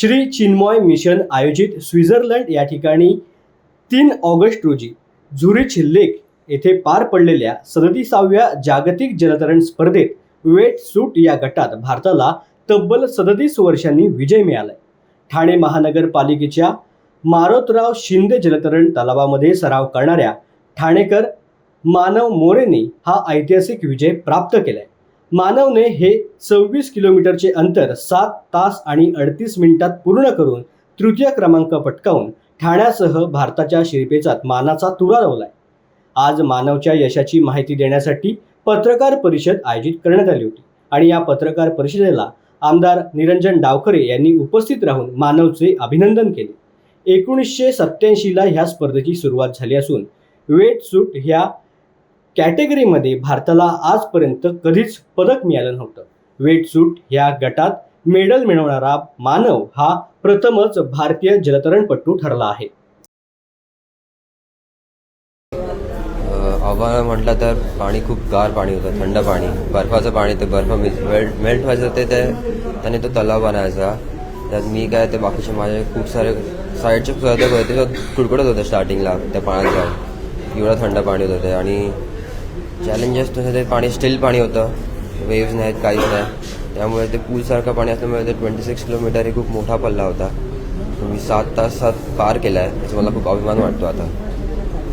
Shri Chinmaya mission आयोजित Switzerland या ठिकाणी तीन ऑगस्ट रोजी झुरिच लेक येथे पार पडलेल्या सदतीसाव्या जागतिक जलतरण स्पर्धेत वेट सूट या गटात भारताला तब्बल सदतीस वर्षांनी विजय मिळालाय. ठाणे महानगरपालिकेच्या मारोतराव शिंदे जलतरण तलावामध्ये सराव करणाऱ्या ठाणेकर मानव मोरेने हा ऐतिहासिक विजय प्राप्त केलाय. मानवने हे सव्वीस किलोमीटरचे अंतर सात तास आणि अडतीस मिनिटात पूर्ण करून तृतीय क्रमांक पटकावून ठाण्यासह भारताच्या शिरपेचात मानाचा तुरा लावलाय. आज मानवच्या यशाची माहिती देण्यासाठी पत्रकार परिषद आयोजित करण्यात आली होती आणि या पत्रकार परिषदेला आमदार निरंजन डावखरे यांनी उपस्थित राहून मानवचे अभिनंदन केले. एकोणीसशे सत्याऐंशीला ह्या स्पर्धेची सुरुवात झाली असून वेट सूट ह्या कॅटेगरीमध्ये भारताला आजपर्यंत कधीच पदक मिळालं नव्हतं. वेट सूट ह्या गटात मेडल मिळवणारा मानव हा प्रथमच भारतीय जलतरणपटू ठरला आहे. आव्हानं म्हटलं तर पाणी खूप गार पाणी होतं थंड पाणी. बर्फाचं पाणी ते बर्फ मेल्ट मेल्ट व्हायचं ते ते त्याने तो तलाव बनायचा. त्यात मी काय ते बाकीचे माझे खूप सारे साईडचे स्पर्धक होते कुडकुडत होते स्टार्टिंगला त्या पाण्यात जाऊन. एवढं थंड पाणी होतं ते. आणि चॅलेंजेस तसं ते पाणी स्टील पाणी होतं. वेव्ज नाहीत काहीच नाही. त्यामुळे ते पूलसारखं पाणी असल्यामुळे ते ट्वेंटी सिक्स किलोमीटर हे खूप मोठा पल्ला होता. मी सात तासात पार केला आहे त्याचा मला खूप अभिमान वाटतो आता.